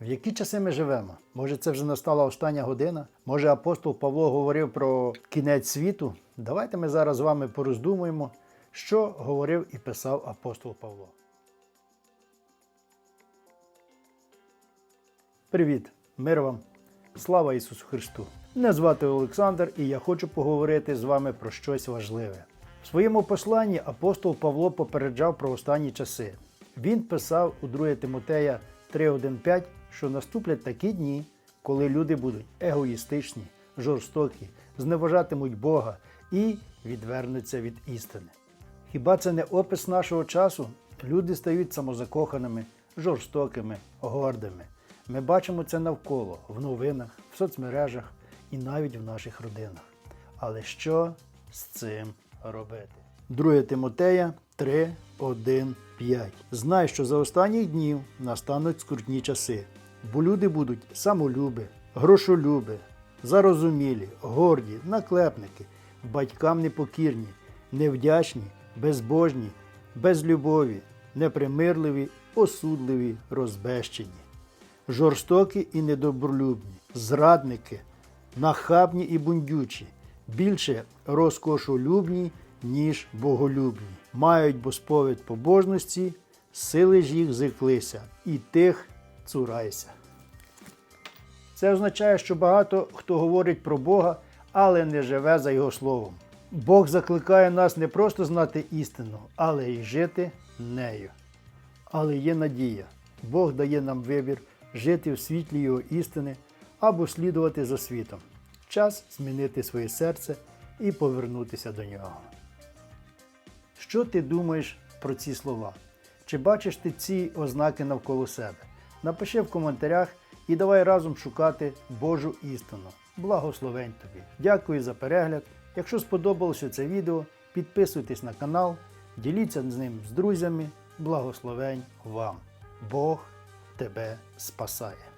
В які часи ми живемо? Може, це вже настала остання година? Може, апостол Павло говорив про кінець світу? Давайте ми зараз з вами пороздумуємо, що говорив і писав апостол Павло. Привіт, мир вам! Слава Ісусу Христу! Мене звати Олександр і я хочу поговорити з вами про щось важливе. В своєму посланні апостол Павло попереджав про останні часи. Він писав у 2 Тимотея 3.1.5, що наступлять такі дні, коли люди будуть егоїстичні, жорстокі, зневажатимуть Бога і відвернуться від істини. Хіба це не опис нашого часу? Люди стають самозакоханими, жорстокими, гордими. Ми бачимо це навколо, в новинах, в соцмережах і навіть в наших родинах. Але що з цим робити? 2 Тимотея 3, 1, 5. Знай, що за останніх днів настануть скрутні часи, бо люди будуть самолюби, грошолюби, зарозумілі, горді, наклепники, батькам непокірні, невдячні, безбожні, безлюбові, непримирливі, осудливі, розбещені жорстокі і недобролюбні, зрадники, нахабні і бундючі, більше розкошолюбні, ніж боголюбні, мають босповід побожності, сили ж їх зиклися, і тих цурайся. Це означає, що багато хто говорить про Бога, але не живе за Його словом. Бог закликає нас не просто знати істину, але й жити нею. Але є надія. Бог дає нам вибір жити в світлі Його істини або слідувати за світом. Час змінити своє серце і повернутися до нього. Що ти думаєш про ці слова? Чи бачиш ти ці ознаки навколо себе? Напиши в коментарях і давай разом шукати Божу істину. Благословень тобі! Дякую за перегляд. Якщо сподобалося це відео, підписуйтесь на канал, діліться з ним з друзями. Благословень вам! Бог тебе спасає!